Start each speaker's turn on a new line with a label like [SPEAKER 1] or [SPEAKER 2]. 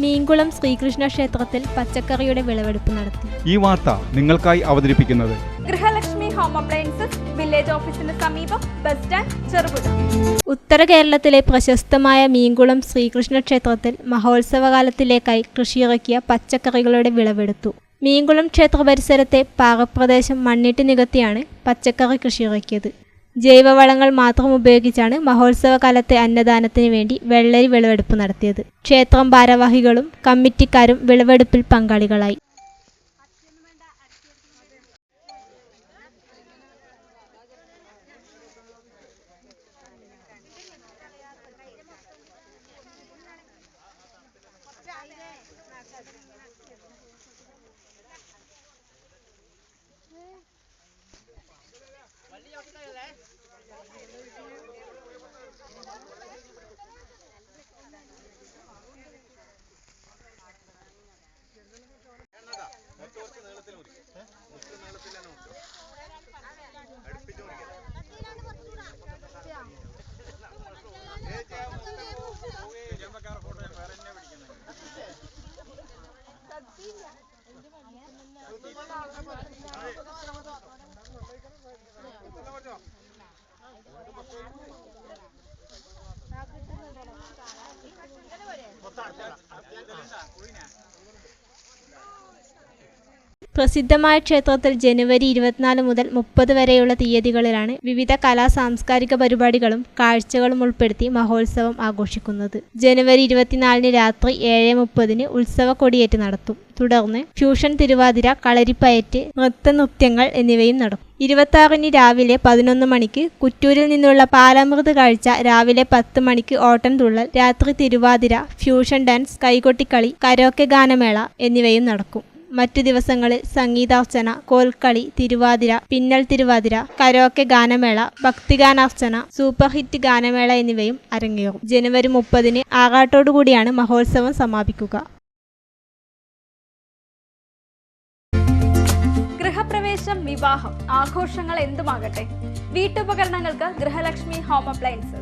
[SPEAKER 1] മീൻകുളം ശ്രീകൃഷ്ണ ക്ഷേത്രത്തിൽ പച്ചക്കറിയുടെ വിളവെടുപ്പ് നടത്തി.
[SPEAKER 2] ഈ വാർത്ത നിങ്ങൾക്കായി അവതരിപ്പിക്കുന്നത്
[SPEAKER 3] ഗൃഹലക്ഷ്മി ഹോം അപ്ലയൻസസ് വില്ലേജ് ഓഫീസിന് സമീപം ബസ് സ്റ്റാൻഡ് ചെറുപുഴ.
[SPEAKER 1] ഉത്തര കേരളത്തിലെ പ്രശസ്തമായ മീങ്കുളം ശ്രീകൃഷ്ണ ക്ഷേത്രത്തിൽ മഹോത്സവകാലത്തിലേക്കായി കൃഷിയിറക്കിയ പച്ചക്കറികളുടെ വിളവെടുത്തു. മീങ്കുളം ക്ഷേത്ര പരിസരത്തെ പാകപ്രദേശം മണ്ണിട്ട് നികത്തിയാണ് പച്ചക്കറി കൃഷിയിറക്കിയത്. ജൈവവളങ്ങൾ മാത്രം ഉപയോഗിച്ചാണ് മഹോത്സവ കാലത്തെ അന്നദാനത്തിന് വേണ്ടി വെള്ളരി വിളവെടുപ്പ് നടത്തിയത്. ക്ഷേത്രം ഭാരവാഹികളും കമ്മിറ്റിക്കാരും വിളവെടുപ്പിൽ പങ്കാളികളായി. പ്രസിദ്ധമായ ക്ഷേത്രത്തിൽ ജനുവരി ഇരുപത്തിനാല് മുതൽ മുപ്പത് വരെയുള്ള തീയതികളിലാണ് വിവിധ കലാ സാംസ്കാരിക പരിപാടികളും കാഴ്ചകളും ഉൾപ്പെടുത്തി മഹോത്സവം ആഘോഷിക്കുന്നത്. ജനുവരി ഇരുപത്തിനാലിന് രാത്രി ഏഴ് മുപ്പതിന് ഉത്സവ കൊടിയേറ്റ് നടത്തും. തുടർന്ന് ഫ്യൂഷൻ തിരുവാതിര കളരിപ്പയറ്റ് നൃത്തനൃത്യങ്ങൾ എന്നിവയും നടക്കും. ഇരുപത്തി ആറിന് രാവിലെ പതിനൊന്ന് മണിക്ക് കുറ്റൂരിൽ നിന്നുള്ള പാലാമൃത് കാഴ്ച രാവിലെ പത്ത് മണിക്ക് ഓട്ടം തുള്ളൽ രാത്രി തിരുവാതിര ഫ്യൂഷൻ ഡാൻസ് കൈകൊട്ടിക്കളി കരോക്കെ ഗാനമേള എന്നിവയും നടക്കും. മറ്റു ദിവസങ്ങളിൽ സംഗീതാർച്ചന കോൽക്കളി തിരുവാതിര പിന്നൽ തിരുവാതിര കരോക്കെ ഗാനമേള ഭക്തിഗാനാർച്ചന സൂപ്പർ ഹിറ്റ് ഗാനമേള എന്നിവയും അരങ്ങേറും. ജനുവരി മുപ്പതിന് ആറാട്ടോടുകൂടിയാണ് മഹോത്സവം സമാപിക്കുക.
[SPEAKER 3] ഗൃഹപ്രവേശം വിവാഹം ആഘോഷങ്ങൾ എന്തുമാകട്ടെ? വീട്ടുപകരണങ്ങൾക്ക് ഗൃഹലക്ഷ്മി ഹോം അപ്ലയൻസസ്.